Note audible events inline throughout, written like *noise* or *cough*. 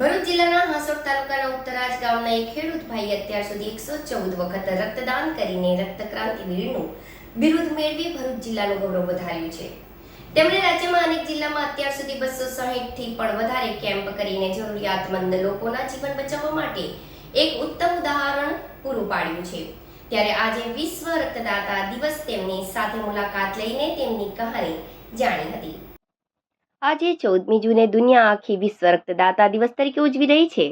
ભરૂચ જિલ્લાના હાંસોટ તાલુકાના ઉત્તરાજ ગામના એક ખેડૂત ભાઈ અત્યાર સુધી એકસો ચૌદ વખત રક્તદાન કરીને રક્તક્રાંતિવીરનું બિરુદ મેળવી ભરૂચ જિલ્લાનું ગૌરવ વધાર્યું છે. તેમણે રાજ્યમાં અનેક જિલ્લામાં અત્યાર સુધી બસો થી પણ વધારે કેમ્પ કરીને જરૂરિયાતમંદ લોકોના જીવન બચાવવા માટે એક ઉત્તમ ઉદાહરણ પૂરું પાડ્યું છે. ત્યારે આજે વિશ્વ રક્તદાતા દિવસ તેમની સાથે મુલાકાત લઈને તેમની કહાની જાણી હતી. આજે ચૌદમી જૂને દુનિયા આખી વિશ્વ રક્તદાતા દિવસ તરીકે ઉજવી રહી છે.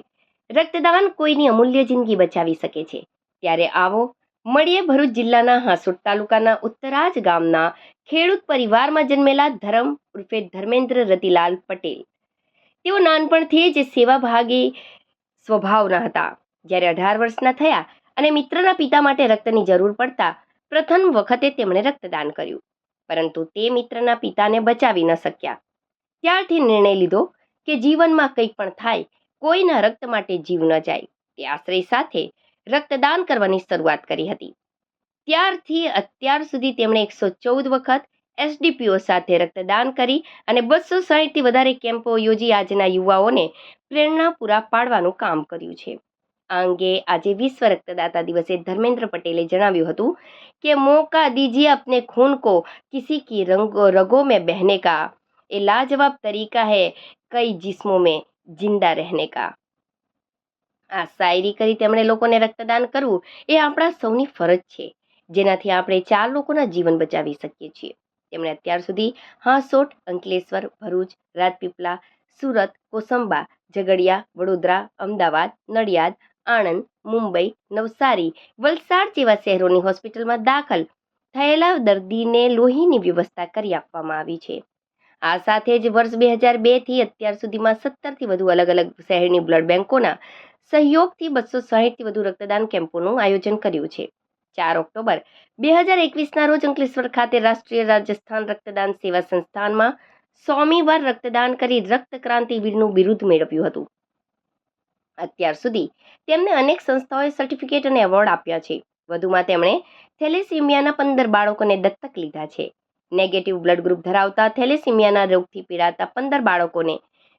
રક્તદાન કોઈની અમૂલ્ય જિંદગી બચાવી શકે છે. ત્યારે આવો મળીએ ભરૂચ જિલ્લાના હાંસોટ તાલુકાના ઉત્તરાજ ગામના ખેડૂત પરિવારમાં જન્મેલા ધરમ ઉર્ફે ધર્મેન્દ્ર રતિલાલ પટેલ. તેઓ નાનપણથી જ સેવાભાગી સ્વભાવના હતા. જ્યારે અઢાર વર્ષના થયા અને મિત્રના પિતા માટે રક્તની જરૂર પડતા પ્રથમ વખતે તેમણે રક્તદાન કર્યું. પરંતુ તે મિત્રના પિતાને બચાવી ન શક્યા. ત્યારથી નિર્ણય લીધો કે જીવનમાં કંઈ પણ થાય, કોઈના રક્ત માટે જીવ ન જાય. તે આશ્રય સાથે રક્તદાન કરવાની શરૂઆત કરી હતી. ત્યારથી અત્યાર સુધી તેમણે એકસો ચૌદ વખત એસડીપીઓ સાથે રક્તદાન કરી અને બસો સાહીઠથી વધારે કેમ્પો યોજી આજના યુવાઓને પ્રેરણા પૂરા પાડવાનું કામ કર્યું છે. આ અંગે આજે વિશ્વ રક્તદાતા દિવસે ધર્મેન્દ્ર પટેલે જણાવ્યું હતું કે, મોકા દીજીએ અપને ખૂન કો, કિસી કી રંગો, રગો મેં બહેને કા ये लाजवाब तरीका है कई जिस्मों में जिंदा रहने का આ શાયરી કરી તેમણે લોકોને રક્તદાન કરવું એ આપણા સૌની ફરજ છે જેનાથી આપણે ચાર લોકોના જીવન બચાવી શકીએ છીએ તેમણે અત્યાર સુધી હાંસોટ અંકલેશ્વર ભરૂચ રાજપીપળા સુરત કોસંબા ઝઘડિયા વડોદરા અમદાવાદ નડિયાદ આણંદ મુંબઈ નવસારી વલસાડ જેવા શહેરોની હોસ્પિટલમાં દાખલ થયેલા દર્દીને લોહીની વ્યવસ્થા કરી આપવામાં આવી છે આ સાથે જ વર્ષ બે હજાર બેથી અત્યાર સુધીમાં સત્તરથી વધુ અલગ અલગ શહેરની બ્લડ બેંકોના સહયોગથી બસો સાહીઠથી વધુ રક્તદાન કેમ્પોનું આયોજન કર્યું છે. ચાર ઓક્ટોબર બે હજાર એકવીસના રોજ અંકલેશ્વર ખાતે રાષ્ટ્રીય રાજસ્થાન રક્તદાન સેવા સંસ્થાનમાં સોમી વાર રક્તદાન કરી રક્ત ક્રાંતિવીરનું બિરુદ મેળવ્યું હતું. અત્યાર સુધી તેમને અનેક સંસ્થાઓએ સર્ટિફિકેટ અને એવોર્ડ આપ્યા છે. વધુમાં તેમણે થેલેસીમિયાના પંદર બાળકોને દત્તક લીધા છે. નેગેટિવ બ્લડ ગ્રુપ ધરાવતા થેલેસીમિયાના રોગથી પીડાતા પંદર બાળકોને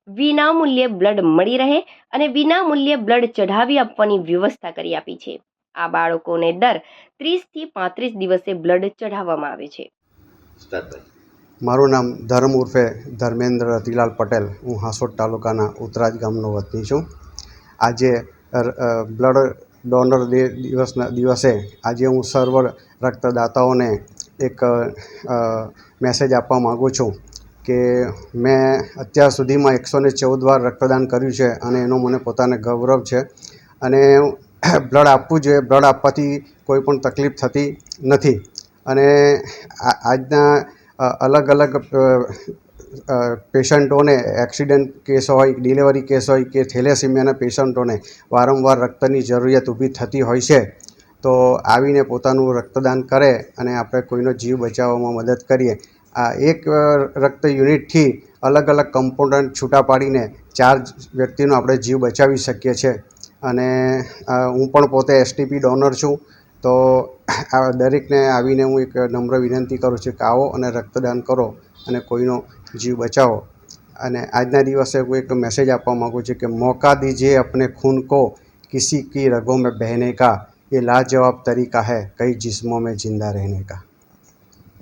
વિનામૂલ્યે બ્લડ મળી રહે અને વિનામૂલ્યે બ્લડ ચઢાવી આપવાની વ્યવસ્થા કરી આપી છે. આ બાળકોને દર ત્રીસથી પાંત્રીસ દિવસે બ્લડ ચઢાવવામાં આવે છે. મારું નામ ધર્મ ઉર્ફે ધર્મેન્દ્ર રતિલાલ પટેલ. હું હાંસોડ તાલુકાના ઉતરાજ ગામનો વતની છું. આજે બ્લડ ડોનર દિવસના દિવસે આજે હું સર્વ રક્તદાતાઓને એક મેસેજ આપવા માગું છું કે મેં અત્યાર સુધીમાં એકસો ને ચૌદ વાર રક્તદાન કર્યું છે અને એનો મને પોતાને ગૌરવ છે અને *clears throat* બ્લડ આપવું જોઈએ બ્લડ આપવાથી કોઈ પણ તકલીફ થતી નથી. અને આજના અલગ અલગ પેશન્ટોને એક્સિડન્ટ કેસ હોય ડિલિવરી કેસ હોય કે થેલેસીમિયાના પેશન્ટોને વારંવાર રક્તની જરૂરિયાત ઊભી થતી હોય છે. તો આવીને પોતાનું રક્તદાન કરે અને આપણે કોઈનો જીવ બચાવવામાં મદદ કરીએ. આ એક રક્ત યુનિટથી અલગ અલગ કમ્પોનન્ટ છૂટા પાડીને ચાર વ્યક્તિનો આપણે જીવ બચાવી શકીએ છીએ. અને હું પણ પોતે એસટીપી ડોનર છું. તો આ દરેકને આવીને હું એક નમ્ર વિનંતી કરું છું કે આવો અને રક્તદાન કરો અને કોઈનો જીવ બચાવો. અને આજના દિવસે હું એક મેસેજ આપવા માગું છું કે મોકા દીજે અપને ખૂન કો, કિસી કી રગો મેં બહેને કા. ये लाजवाब तरीका है कई जिस्मों में जिंदा रहने का